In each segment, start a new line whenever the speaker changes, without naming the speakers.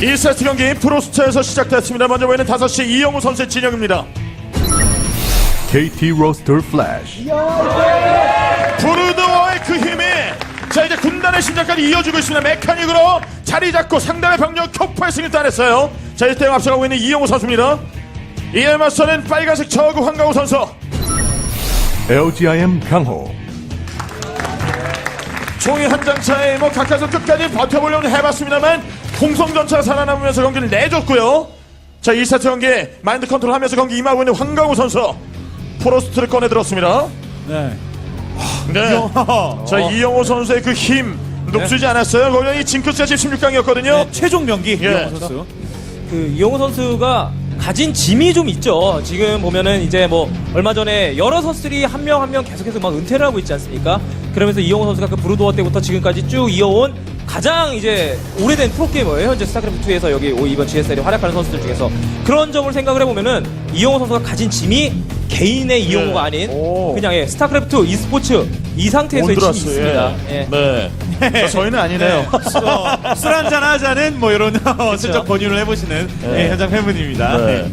1세트 경기 프로스트에서 시작됐습니다. 먼저 보이는 5시 이영우 선수의 진영입니다.
KT 로스터 플래시
브루드워의 그 힘이 자 이제 군단의 심장까지 이어주고 있습니다. 메카닉으로 자리 잡고 상당의 병력 격파의 승리 따냈어요. 자 1대0 앞서가고 있는 이영우 선수입니다. 이에 맞서는 빨간색 저그 황가우 선수.
LGIM 강호
총이 한 장 차에 뭐 가까이서 끝까지 버텨보려고 해봤습니다만 공성전차 살아남으면서 경기를 내줬고요. 자 1세트 경기 마인드 컨트롤 하면서 경기 임하고 있는 황가우 선수. 프로스트를 꺼내 들었습니다.
네.
네. 자 이영호 선수의 그 힘 녹슬지 않았어요. 거기가 이 징크스가 16강이었거든요.
네, 최종 경기
예.
이영호 선수.
그 이영호 선수가 가진 짐이 좀 있죠. 지금 보면은 이제 뭐 얼마 전에 여러 선수들이 한 명 한 명 계속해서 막 은퇴를 하고 있지 않습니까? 그러면서 이영호 선수가 그 브루도어 때부터 지금까지 쭉 이어온 가장 이제 오래된 프로게이머예요. 현재 스타크래프트2에서 여기 오- 이번 GSL에 활약하는 선수들 중에서 그런 점을 생각을 해보면은 이영호 선수가 가진 짐이 개인의 이영호가 아닌
네. 오.
그냥 예, 스타크래프트 e스포츠 이 상태에서의 짐이
온드라스,
있습니다.
예.
예.
네. 자, 저희는 아니네요.
어, 술 한잔 하자는 뭐 이런 어, 슬쩍 권유를 해보시는
네.
예, 현장 팬분입니다.
네.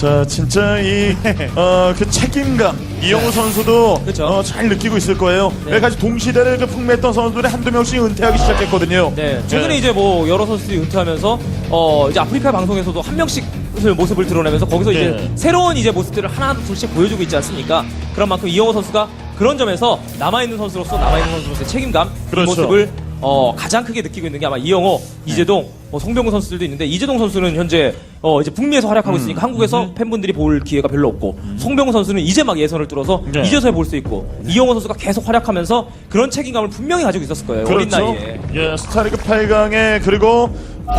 자 진짜 이 어, 그 책임감 이영호 선수도
그쵸.
어, 잘 느끼고 있을 거예요.
네.
여기까지 동시대를 그 풍미했던 선수들이 한두 명씩 은퇴하기 시작했거든요.
네, 최근에
네.
이제 뭐 여러 선수들이 은퇴하면서 어 이제 아프리카 방송에서도 한 명씩 모습을 드러내면서 거기서 이제
네.
새로운 이제 모습들을 하나 둘씩 보여주고 있지 않습니까? 그런 만큼 이영호 선수가 그런 점에서 남아 있는 선수로서 남아 있는 선수로서의 책임감 이
그렇죠.
모습을 어 가장 크게 느끼고 있는 게 아마 이영호, 이재동, 뭐 송병구 선수들도 있는데 이재동 선수는 현재 어 이제 북미에서 활약하고
음.
있으니까 한국에서 팬분들이 볼 기회가 별로 없고 송병구 선수는 이제 막 예선을 뚫어서
네.
이제서야 볼 수 있고 이영호 선수가 계속 활약하면서 그런 책임감을 분명히 가지고 있었을 거예요. 어린
그렇죠.
나이에.
예, 스타리그 8강에 그리고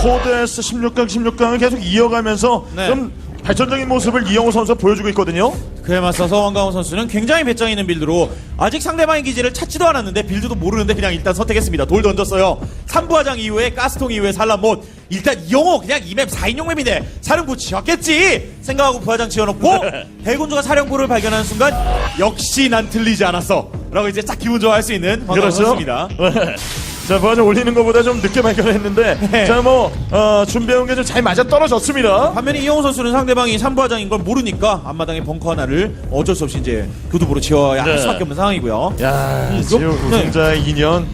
코드에스 16강, 16강을 계속 이어가면서
네.
좀 발전적인 모습을 이영호 선수가 보여주고 있거든요.
그에 맞서서 황가훈 선수는 굉장히 배짱 있는 빌드로 아직 상대방의 기지를 찾지도 않았는데 빌드도 모르는데 그냥 일단 선택했습니다. 돌 던졌어요. 3부화장 이후에 가스통 이후에 산란못 일단 이영호 그냥 이맵 4인용 맵인데 사령부 지었겠지 생각하고 부화장 지어놓고 대군주가 사령부를 발견하는 순간 역시 난 틀리지 않았어 라고 이제 딱 기분 좋아할 수 있는 황가훈
그렇죠.
선수입니다.
네. 자, 버전 올리는 것보다 좀 늦게 발견했는데,
네.
자, 뭐, 어, 준비해온 게 좀 잘 맞아 떨어졌습니다.
반면에 이영호 선수는 상대방이 3부화장인 걸 모르니까 앞마당에 벙커 하나를 어쩔 수 없이 이제 교두보로 지어야
네.
할 수밖에 없는 상황이고요.
야,
음,
지금
네.
우승자의 인연.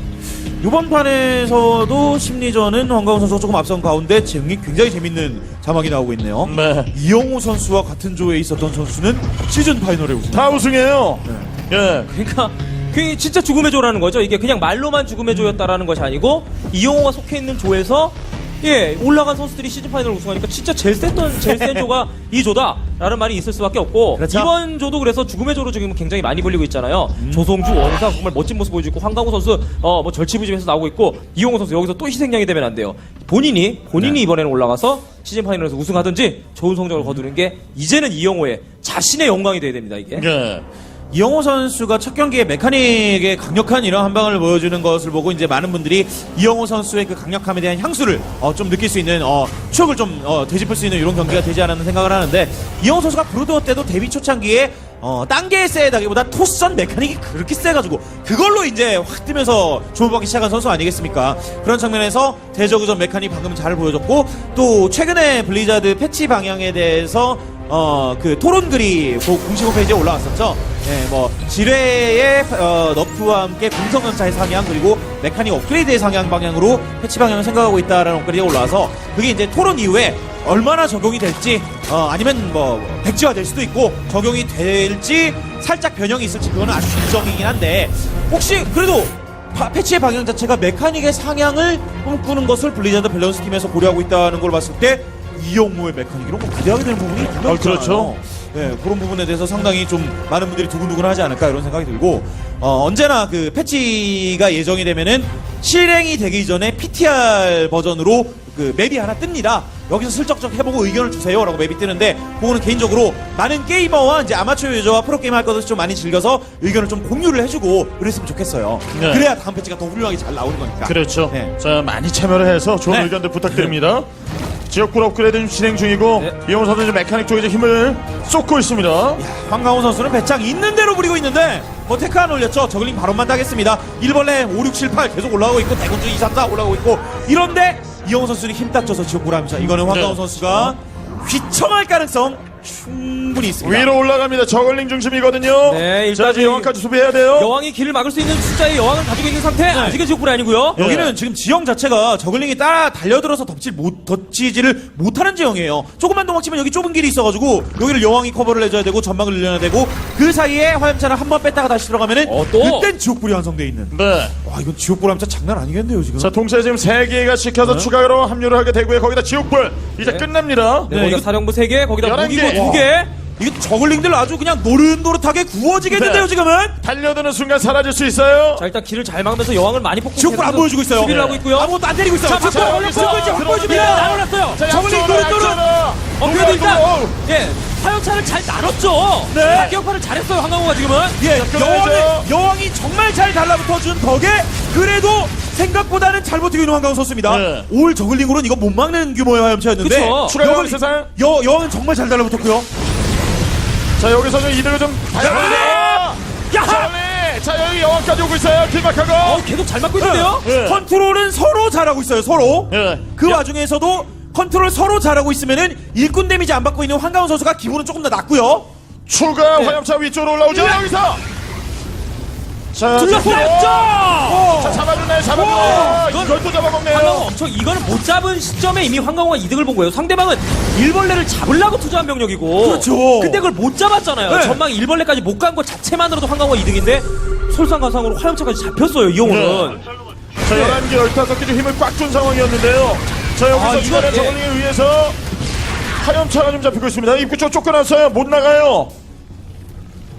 이번 판에서도 심리전은 황가훈 선수가 조금 앞선 가운데 재미- 굉장히 재밌는 자막이 나오고 있네요.
네.
이영호 선수와 같은 조에 있었던 선수는 시즌 파이널에 우승.
다 우승이에요. 예.
그러니까 그게 진짜 죽음의 조라는 거죠. 이게 그냥 말로만 죽음의 조였다라는 것이 아니고 이용호가 속해 있는 조에서 예 올라간 선수들이 시즌 파이널 우승하니까 진짜 제일 센던 제일 센 조가 이 조다라는 말이 있을 수밖에 없고
그렇죠.
이번 조도 그래서 죽음의 조로 지금 굉장히 많이 불리고 있잖아요.
음.
조성주 원상 정말 멋진 모습 보여주고 황강호 선수 어 뭐 절치부심에서 나오고 있고 이용호 선수 여기서 또 희생양이 되면 안 돼요. 본인이 본인이
네.
이번에는 올라가서 시즌 파이널에서 우승하든지 좋은 성적을 거두는 게 이제는 이용호의 자신의 영광이 돼야 됩니다 이게.
예.
이영호 선수가 첫 경기에 메카닉의 강력한 이런 한 방을 보여주는 것을 보고 이제 많은 분들이 이영호 선수의 그 강력함에 대한 향수를 어, 좀 느낄 수 있는 어, 추억을 좀 어, 되짚을 수 있는 이런 경기가 되지 않았나 생각을 하는데 이영호 선수가 브루드워 때도 데뷔 초창기에 어, 단계에 세다기보다 토스전 메카닉이 그렇게 세가지고 그걸로 이제 확 뜨면서 주목받기 시작한 선수 아니겠습니까? 그런 측면에서 대저구전 메카닉 방금 잘 보여줬고 또 최근에 블리자드 패치 방향에 대해서 어, 그 토론 글이 그 공식 홈페이지에 올라왔었죠. 예, 뭐, 지뢰의 어, 너프와 함께 공성전차의 상향, 그리고 메카닉 업그레이드의 상향 방향으로 패치 방향을 생각하고 있다라는 업그레이드가 올라와서 그게 이제 토론 이후에 얼마나 적용이 될지, 어, 아니면 뭐, 백지화 될 수도 있고, 적용이 될지, 살짝 변형이 있을지, 그거는 아주 중정이긴 한데, 혹시, 그래도, 파- 패치의 방향 자체가 메카닉의 상향을 꿈꾸는 것을 블리자드 밸런스 팀에서 고려하고 있다는 걸 봤을 때, 이영무의 메카닉 이런 거 기대하게 되는 부분이 분명히
아, 그렇죠.
네, 그런 부분에 대해서 상당히 좀 많은 분들이 두근두근하지 않을까 이런 생각이 들고 어, 언제나 그 패치가 예정이 되면은 실행이 되기 전에 PTR 버전으로 그 맵이 하나 뜹니다. 여기서 슬쩍쩍 해보고 의견을 주세요라고 맵이 뜨는데 그거는 개인적으로 많은 게이머와 이제 아마추어 유저와 프로게임 할 것을 좀 많이 즐겨서 의견을 좀 공유를 해주고 그랬으면 좋겠어요.
네.
그래야 다음 패치가 더 훌륭하게 잘 나오는 거니까.
그렇죠.
네.
자, 많이 참여를 해서 좋은
네.
의견들 부탁드립니다. 지역구 업그레이드 좀 진행 중이고,
네.
이영호 선수 이제 메카닉 쪽에 이제 힘을 쏟고 있습니다.
황강호 선수는 배짱 있는 대로 부리고 있는데 뭐 테크 안 올렸죠 저글링 바론만 따겠습니다 1벌레 5, 6, 7, 8 계속 올라가고 있고 대군주 2, 3, 4 올라가고 있고 이런데 이영호 선수는 힘 지옥불 합니다. 이거는 황가우
네.
선수가 휘청할 가능성 충분히 있습니다.
위로 올라갑니다. 저글링 중심이거든요.
네, 일단
자, 이- 여왕까지 수비해야 돼요.
여왕이 길을 막을 수 있는 숫자의 여왕을 가지고 있는 상태. 아직은 지옥불이 아니고요.
네.
여기는 지금 지형 자체가 저글링이 따라 달려들어서 덮질 못, 덮치지를 못하는 지형이에요. 조금만 더 막히면 여기 좁은 길이 있어가지고 여기를 여왕이 커버를 해줘야 되고 전망을 늘려야 되고 그 사이에 화염차를 한 번 뺐다가 다시 들어가면은
어, 또?
그땐 지옥불이 완성돼 있는.
네.
와 이건 지옥불 함차 장난 아니겠네요 지금.
자, 동시에 지금 세 개가 시켜서 추가로 합류를 하게 되고요. 거기다 지옥불 이제
네.
끝납니다.
네,
네,
거기다
이거-
사령부 3개, 거기다
11개.
무기고 2개.
이게 저글링들 아주 그냥 노릇노릇하게 구워지겠는데요
네.
지금은.
달려드는 순간 사라질 수 있어요.
자, 일단 길을 잘 막으면서 여왕을 많이 뽑고
지옥불 안
계속해서
보여주고 있어요.
수비를 하고 있고요.
아무것도 안 때리고 있어요.
자,
지금
박수
여기서
올렸고 이제 확보해줍니다.
들어옵니다.
나눠놨어요.
자,
저글링
양쪽으로,
노릇노릇.
양쪽으로.
어, 그래도 일단,
어우.
예, 화염차를 잘 나눴죠.
네.
역할을 잘했어요, 황강호가 지금은.
예. 여왕이, 여왕이 정말 잘 달라붙어준 덕에 그래도 생각보다는 잘 버티고 있는 황가우 선수입니다.
네.
올 저글링으로는 이거 못 막는 규모의 화염차였는데
그쵸.
추가 여왕 세상.
여, 여왕은 정말 잘 달라붙었고요.
자, 여기서 좀 이대로 좀 달려갑니다.
야!
자, 자, 여기 여왕까지 오고 있어요. 길막하고.
어, 계속 잘 막고 있는데요?
예.
컨트롤은 서로 잘하고 있어요. 서로.
예.
그 와중에서도 컨트롤 서로 잘하고 있으면은 일꾼 데미지 안 받고 있는 황가운 선수가 기분은 조금 더 낫고요.
추가
네.
화염차 위쪽으로 올라오죠. 여기서. 자,
둘러싸였죠!
자, 잡아주네, 잡아주네.
이건-
이걸 또 잡아먹네요.
황강호 엄청 이거는 못 잡은 시점에 이미 황강호가 이득을 본 거예요. 상대방은 일벌레를 잡으려고 투자한 병력이고.
그렇죠.
근데 그걸 못 잡았잖아요.
네.
전방 일벌레까지 못 간 것 자체만으로도 황강호가 이득인데 솔상가상으로 화염차까지 잡혔어요. 이용호는.
자, 11개, 15개 좀 힘을 꽉 준 상황이었는데요. 자, 여기서
아,
추가된
이거, 예.
저글링에 의해서 화염차가 좀 잡히고 있습니다. 입구 쪽 쫓겨났어요. 못 나가요.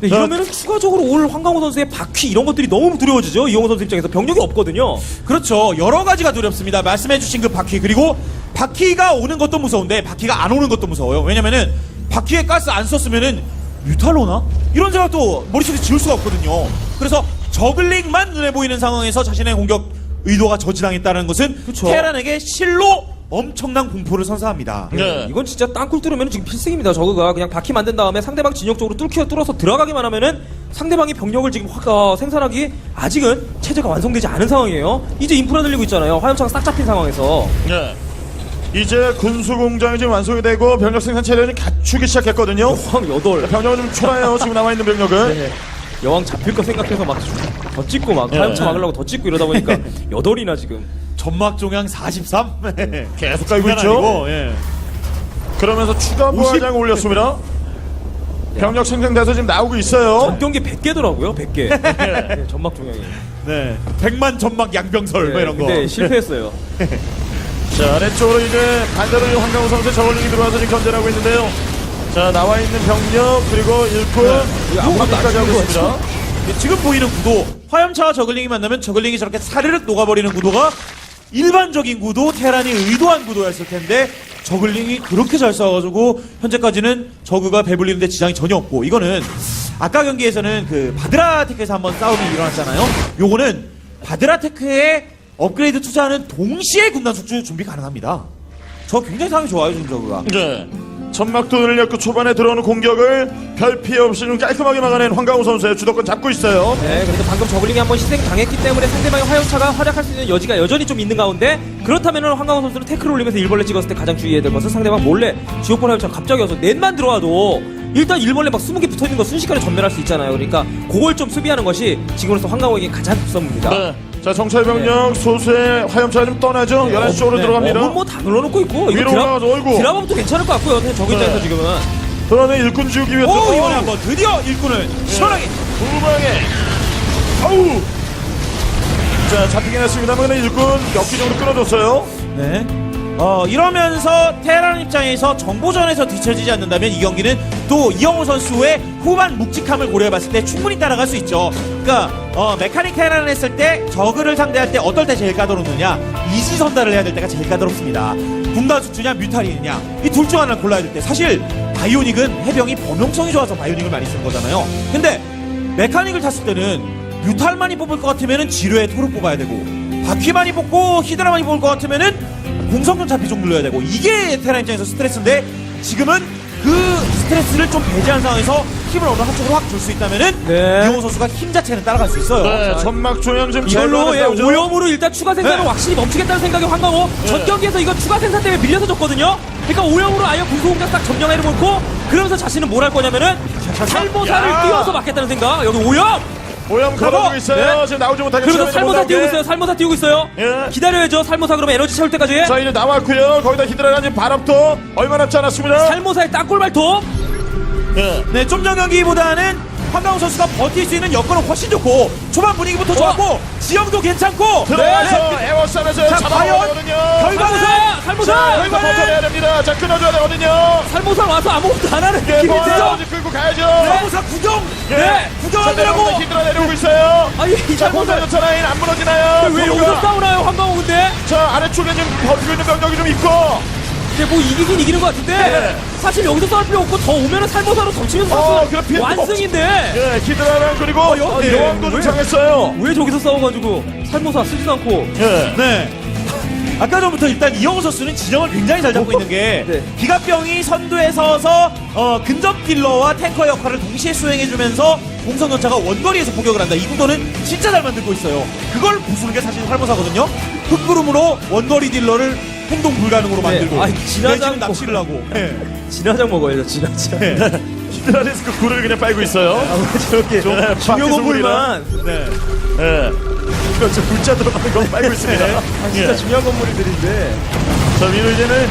네, 이러면은 추가적으로 올 황강호 선수의 바퀴 이런 것들이 너무 두려워지죠. 이용호 선수 입장에서 병력이 없거든요.
그렇죠. 여러 가지가 두렵습니다. 말씀해주신 그 바퀴 그리고 바퀴가 오는 것도 무서운데 바퀴가 안 오는 것도 무서워요. 왜냐면은 바퀴에 가스 안 썼으면은 뮤탈로나 이런 생각도 머릿속에 지울 수가 없거든요. 그래서 저글링만 눈에 보이는 상황에서 자신의 공격 의도가 저지당했다는 것은
그쵸.
테란에게 실로 엄청난 공포를 선사합니다.
네.
이건 진짜 땅굴 뚫으면 지금 필승입니다. 저그가 그냥 바퀴 만든 다음에 상대방 진영 쪽으로 뚫겨 뚫어서 들어가기만 하면은 상대방이 병력을 지금 확 어, 생산하기 아직은 체제가 완성되지 않은 상황이에요. 이제 인프라 늘리고 있잖아요. 화염차가 싹 잡힌 상황에서.
네. 이제 군수 공장이 지금 완성이 되고 병력 생산 체계를 갖추기 시작했거든요.
여왕 여덟.
병력은 좀 초라해요. 지금 남아 있는 병력은.
네. 여왕 잡힐 거 생각해서 막 더 찍고 막
네.
화염차 막으려고 더 찍고 이러다 보니까 여덟이나 지금.
점막 종양 43
계속 깔고 있죠.
예.
그러면서 추가 부하장 올렸습니다. 병력 생성돼서 지금 나오고 있어요.
전 경기 100개더라고요. 100개. 네, 전막 종양이.
네. 100만 점막 양병설 뭐 이런 거.
근데 실패했어요.
자, 아래쪽으로 이제 반대로 이 황강호 선수 저울링이 들어와서 지금 견제를 하고 있는데요. 자, 나와 있는 병력 그리고 일꾼
이거 아무것도 안
까지 하고 있습니다.
네, 지금 보이는 구도 화염차와 저글링이 만나면 저글링이 저렇게 사르륵 녹아버리는 구도가 일반적인 구도 테란이 의도한 구도였을 텐데 저글링이 그렇게 잘 싸워가지고 현재까지는 저그가 배불리는데 지장이 전혀 없고 이거는 아까 경기에서는 그 바드라테크에서 한번 싸움이 일어났잖아요. 요거는 바드라테크에 업그레이드 투자하는 동시에 군단 숙주 준비 가능합니다. 저 굉장히 상황이 좋아요 지금 저그가.
네. 전막도 늘렸고 초반에 들어오는 공격을 별 피해 없이 좀 깔끔하게 막아낸 황강호 선수의 주도권 잡고 있어요.
네, 그래도 방금 저글링이 한번 희생 당했기 때문에 상대방의 화염차가 활약할 수 있는 여지가 여전히 좀 있는 가운데 그렇다면 황강호 선수는 태클을 올리면서 일벌레 찍었을 때 가장 주의해야 될 것은 상대방 몰래 지옥불 화염차 갑자기 와서 넷만 들어와도 일단 일벌레 막 20개 붙어있는 거 순식간에 전멸할 수 있잖아요. 그러니까 그걸 좀 수비하는 것이 지금으로서 황강호에게 가장 급선무입니다.
네. 자, 정찰 병력 소수의 화염차가 좀 떠나죠. 11시 쪽으로
네,
들어갑니다.
업은 뭐다 눌러놓고 있고 이거
위로 올라가서 어이구.
드라마부터 괜찮을 것 같고요. 저기 입장에서
네.
지금은
그러면 일꾼 지우기 위해서
오 이번에 한번 드디어 일꾼을 시원하게
후방에 아우 자 잡히긴 했습니다만 일꾼 역기적으로 끊어줬어요.
네. 어, 이러면서 테란 입장에서 정보전에서 뒤처지지 않는다면 이 경기는 또 이영호 선수의 후반 묵직함을 고려해봤을 때 충분히 따라갈 수 있죠. 그러니까 어, 메카닉 테란을 했을 때 저그를 상대할 때 어떨 때 제일 까다롭느냐 이지 선달을 해야 될 때가 제일 까다롭습니다. 분단 수주냐 뮤탈이냐 이 둘 중 하나를 골라야 될 때 사실 바이오닉은 해병이 범용성이 좋아서 바이오닉을 많이 쓰는 거잖아요. 근데 메카닉을 탔을 때는 뮤탈만이 뽑을 것 같으면은 지뢰에 토를 뽑아야 되고 바퀴만이 뽑고 히드라만이 뽑을 것 같으면은 공성전 잡히 좀 눌러야 되고 이게 테란 입장에서 스트레스인데 지금은 그 스트레스를 좀 배제한 상황에서 힘을 어느 한쪽으로 확 줄 수 있다면은
네.
이용호 선수가 힘 자체는 따라갈 수 있어요.
네, 전막 조현 좀
이걸로 예. 오염으로 일단 추가 생산을
네.
확실히 멈추겠다는 생각이 황강호 전 경기에서 이거 추가 생산 때문에 밀려서 졌거든요 그러니까 오염으로 아예 군소공장 딱 점령해를 놓고 그러면서 자신은 뭘 할 거냐면은 살모사를
야.
띄워서 막겠다는 생각 여기 오염
오염 걸어주고 있어요.
네.
지금 나오지 못하게
그러면서 살모사. 띄우고 있어요 살모사 띄우고 있어요
예.
기다려야죠 살모사 그러면 에너지 채울 때까지
자 이제 나왔고요. 거기다 히드라가 지금 바람도 얼마 남지 않았습니다.
살모사의 땅골 발톱
예.
네, 좀 전 경기보다는 황강호 선수가 버틸 수 있는 여건은 훨씬 좋고 초반 분위기부터 좋았고 지형도 괜찮고
들어가서
네,
에어싸면서
자, 과연
되거든요.
결과는
살모사 살모사
자, 여기서 버텨내야 됩니다. 자, 끊어줘야 되거든요.
살모사 와서 아무것도 안 하는
예,
느낌이
뭐 하나 끌고 가야죠.
살모사 구경
예.
네
자,
구경하느라고
내려오고 히드라 내려오고 있어요.
아니 이
자, 저 라인 안 무너지나요?
왜. 여기서 싸우나요 황강호 근데
자, 아래쪽에 지금 버티고 있는 병력이 좀 있고.
근데 뭐 이기긴 이기는 것 같은데
네.
사실 여기서 싸울 필요 없고 더 오면은 살모사로 덮치면서
어,
싸우면
그래, 피해
완승인데
예, 히드라랑 그리고
여-
예,
예.
여왕도 좀
왜?
상했어요.
왜 저기서 싸워가지고 살모사 쓰지도 않고
예.
네. 아까 전부터 일단 이영호 선수는 진영을 굉장히 잘 잡고 있는 게
네.
기갑병이 선두에 서서 어, 근접 딜러와 탱커 역할을 동시에 수행해주면서 공성 전차가 원거리에서 공격을 한다. 이 구도는 진짜 잘 만들고 있어요. 그걸 부수는 게 사실 활모사거든요. 흑구름으로 원거리 딜러를 행동 불가능으로 만들고
아니, 지나장
내지는 납치를 하고 네.
진화장 먹어야죠 진화장
히드라 데스크 굴을 그냥 빨고 있어요.
저렇게
좀
중요
밖에서
건물만
네.
예. 그렇죠. 물자 들어가는 거 빨고 있습니다.
아, 진짜
예.
중요한 건물들인데
자, 위로 이제는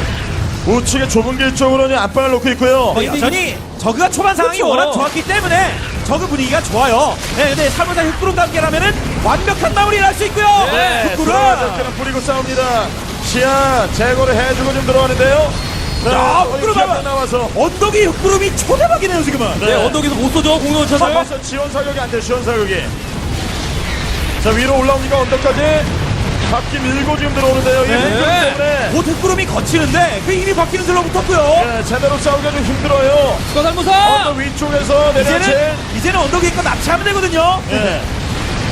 우측에 좁은 길 쪽으로 이제 압박을 놓고 있고요.
어, 여전히 저그가 초반 상황이
그렇죠.
워낙 좋았기 때문에 저그 분위기가 좋아요. 네, 근데 살모사 흑구름 관계라면은 완벽한 마무리를 할 수 있고요.
네,
흑구름.
들어가서 그냥 뿌리고 싸웁니다. 시야 제거를 해주고 좀 들어가는데요. 네,
야,
거의
흑구름
기합. 나와서.
언덕이 흑구름이 초대박이네요 지금은.
네, 언덕에서 못 쏘죠 공룡차를
잡아서 지원 사격이 안 돼, 지원 사격이. 자, 위로 올라오니까 언덕까지 바퀴 밀고 지금 들어오는데요. 이
네.
공격 때문에.
곧 흑구름이 거치는데 그 이미 바뀌는 들로 붙었고요.
네, 제대로 싸우기가 좀 힘들어요.
추가 살모사
언덕 위쪽에서 내려친.
이제는 이제는 언덕 위에 거 납치하면 되거든요.
예.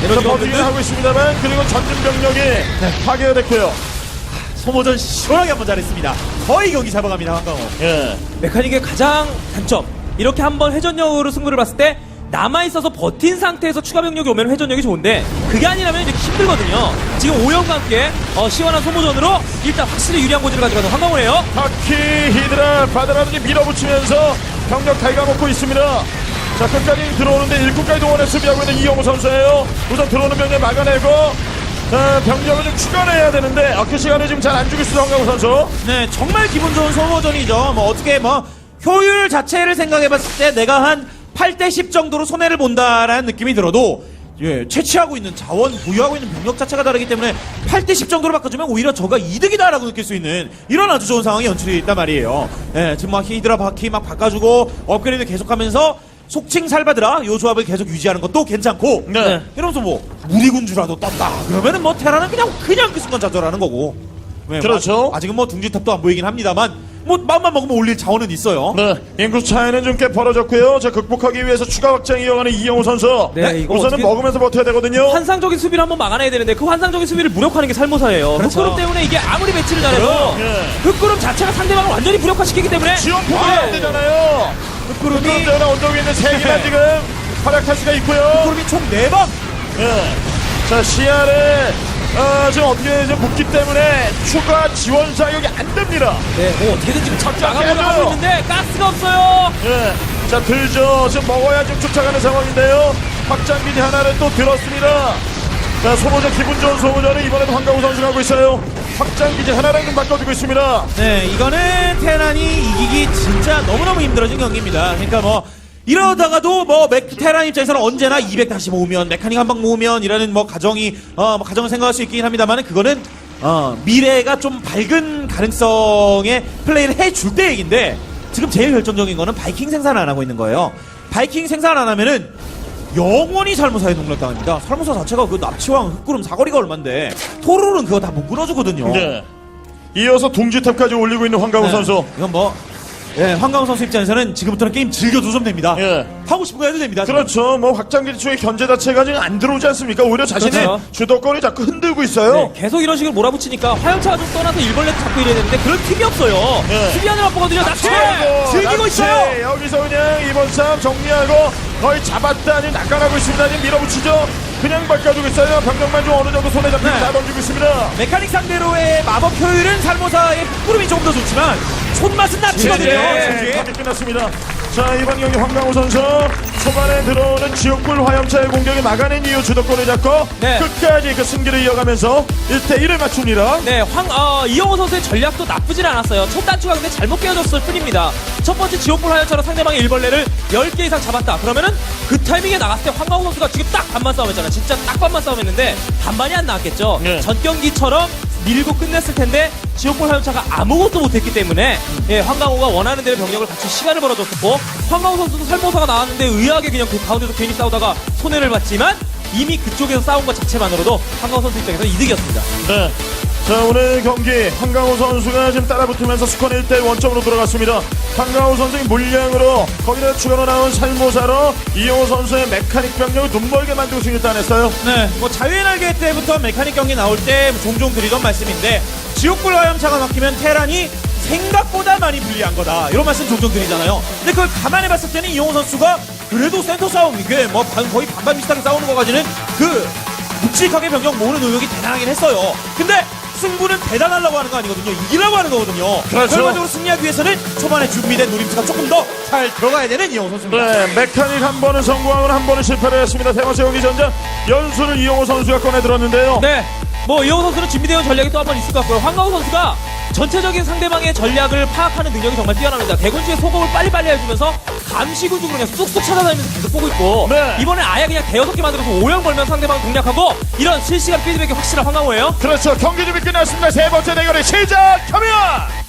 에너지
자, 버티긴
없는데
하고 있습니다만, 그리고 전진 병력이 파괴가 됐고요.
소모전 시원하게 한번 잘했습니다. 거의 경기 잡아갑니다 황강호.
예.
메카닉의 가장 단점 이렇게 한번 회전력으로 승부를 봤을 때 남아 있어서 버틴 상태에서 추가 병력이 오면 회전력이 좋은데 그게 아니라면 이제 힘들거든요 지금 오영과 함께 어, 시원한 소모전으로 일단 확실히 유리한 고지를 가져가는 황강호예요
바퀴 히드라 바다라든지 밀어붙이면서 병력 갉아먹고 있습니다. 자 끝까지 들어오는데 일꾼까지 동원해 수비하고 있는 이영호 선수예요. 우선 들어오는 병력 막아내고 자, 병력을 좀 추가해야 되는데 아, 그 시간을 지금 잘 안 주고 있어 황강호 선수.
네, 정말 기분 좋은 소모전이죠. 뭐 어떻게 뭐 효율 자체를 생각해봤을 때 내가 한 8대 10 정도로 손해를 본다라는 느낌이 들어도 예, 채취하고 있는 자원, 보유하고 있는 병력 자체가 다르기 때문에 8대 10 정도로 바꿔주면 오히려 저가 이득이다라고 느낄 수 있는 이런 아주 좋은 상황이 연출이 있단 말이에요. 예, 지금 막 히드라 바퀴 막 바꿔주고 업그레이드 계속하면서 속칭 살바드라 요 조합을 계속 유지하는 것도 괜찮고
네.
이러면서 뭐 무리군주라도 떴다 그러면은 뭐 테라는 그냥 그냥 그 순간 좌절하는 거고 네,
그렇죠.
아, 아직 은 뭐 둥지탑도 안 보이긴 합니다만 뭐 마음만 먹으면 올릴 자원은 있어요.
네, 인구 차이는 좀 꽤 벌어졌고요. 자 극복하기 위해서 추가 확장 이어가는 이영호 선수.
네, 이거
우선은
어떻게-
먹으면서 버텨야 되거든요.
환상적인 수비를 한번 막아내야 되는데 그 환상적인 수비를 무력화하는 게 살모사예요
그렇죠.
흑구름 때문에 이게 아무리 배치를 잘해도
예.
흑구름 자체가 상대방을 완전히 무력화시키기 때문에
지원 포기가
아,
안 되잖아요.
흑구름이
때문에 언덕 위에 있는 세 개가
네.
지금 활약할 수가 있고요.
흑구름이 총 4번
예. 자 시야를 어, 지금 어떻게 이제 묻기 때문에 추가 지원 자격이 안 됩니다.
네, 뭐 어떻게든 지금 첫
깨져요.
하고 있는데 가스가 없어요
예. 자 들죠. 지금 먹어야 좀 쫓아가는 상황인데요. 확장 기지 하나를 또 들었습니다. 자 소모전 기분 좋은 소모전을 이번에도 황가우 선수가 하고 있어요. 확장 기지 하나랑 좀 바꿔주고 있습니다.
네, 이거는 테란이 이기기 진짜 너무너무 힘들어진 경기입니다. 그러니까 뭐 이러다가도 뭐 맥, 테란 입장에서는 언제나 200 다시 모으면 메카닉 한 방 모으면 이라는 뭐 가정이 어 뭐 가정을 생각할 수 있긴 합니다만은 그거는 어 미래가 좀 밝은 가능성의 플레이를 해줄 때 얘기인데 지금 제일 결정적인 거는 바이킹 생산 안 하고 있는 거예요. 바이킹 생산 안 하면은 영원히 살모사에 농락당합니다. 살모사 자체가 그 납치왕 흑구름 사거리가 얼만데 토로는 그거 다 못 끊어주거든요.
네. 이어서 동지탑까지 올리고 있는 황가우
네.
선수.
이건 뭐 예, 황강호 선수 입장에서는 지금부터는 게임 즐겨도 좀 됩니다.
예.
하고 싶은 거 해도 됩니다. 지금.
그렇죠. 뭐 확장기지 쪽의 견제 자체가 지금 안 들어오지 않습니까? 오히려 자신의
그렇죠.
주도권을 자꾸 흔들고 있어요.
네, 계속 이런 식으로 몰아붙이니까 화염차가 좀 떠나서 일벌레도 잡고 이래야 되는데 그런 팁이 없어요.
네.
수비하느라 보거든요. 나치!
아이고,
즐기고
납치.
있어요.
여기서 그냥 이번 싸움 정리하고 거의 잡았다 아니 낚아가고 있습니다. 지금 밀어붙이죠. 그냥 바꿔주고 있어요. 병력만 좀 어느 정도 손에 잡히고
네.
다 던지고 있습니다.
메카닉 상대로의 마법 효율은 살모사의 푸름이 조금 더 좋지만 손맛은 납치거든요.
네, 경기 끝났습니다. 자 이번 경기 황강호 선수 초반에 들어오는 지옥불 화염차의 공격을 막아낸 이후 주도권을 잡고
네.
끝까지 그 승기를 이어가면서 1대1을 맞춥니다.
네, 황, 어, 이영호 선수의 전략도 나쁘진 않았어요. 첫 단추가 근데 잘못 깨어졌을 뿐입니다. 첫 번째 지옥불 하연처럼 상대방의 일벌레를 10개 이상 잡았다. 그러면은 그 타이밍에 나갔을 때 황강호 선수가 지금 딱 반만 싸움했잖아요. 진짜 딱 반만 싸움했는데 반반이 안 나왔겠죠.
네.
전 경기처럼 밀고 끝냈을 텐데 지옥불 하연차가 아무것도 못했기 때문에 예, 황강호가 원하는 대로 병력을 갖출 시간을 벌어줬고 황강호 선수도 살모사가 나왔는데 의아하게 그냥 그 가운데서 괜히 싸우다가 손해를 봤지만 이미 그쪽에서 싸운 것 자체만으로도 황강호 선수 입장에서 이득이었습니다.
네. 자 오늘 경기 황강호 선수가 지금 따라붙으면서 스코어 1대 원점으로 들어갔습니다. 황강호 선수의 물량으로 거기다 추가로 나온 살모사로 이용호 선수의 메카닉 병력을 눈멀게 만들고 승리 따냈어요.
네, 뭐 자유의 날개 때부터 메카닉 경기 나올 때 종종 드리던 말씀인데 지옥불 화염차가 막히면 테란이 생각보다 많이 불리한 거다 이런 말씀 종종 드리잖아요. 근데 그걸 감안해 봤을 때는 이용호 선수가 그래도 센터 싸움 이게 뭐 반- 거의 반반 비슷하게 싸우는 거 가지는 그 묵직하게 병력 모으는 능력이 대단하긴 했어요. 근데 승부는 대단하려고 하는 거 아니거든요. 이기려고 하는 거거든요.
그렇죠.
결과적으로 승리하기 위해서는 초반에 준비된 노림수가 조금 더 잘 들어가야 되는 이용호 선수입니다.
네, 메카닉 한 번은 성공하고 한 번은 실패를 했습니다. 세 번째 경기 전자 연수를 이용호 선수가 꺼내 들었는데요.
네. 뭐 이영호 선수는 준비되어 온 전략이 또 한 번 있을 것 같고요. 황가우 선수가 전체적인 상대방의 전략을 파악하는 능력이 정말 뛰어납니다. 대군주의 소금을 빨리빨리 해주면서 감시군주로 그냥 쑥쑥 찾아다니면서 계속 보고 있고
네.
이번에 아예 그냥 대여섯 개 만들어서 오형 벌면 상대방을 공략하고 이런 실시간 피드백이 확실한 황가우예요.
그렇죠. 경기 준비 끝났습니다. 세 번째 대결의 시작합니다.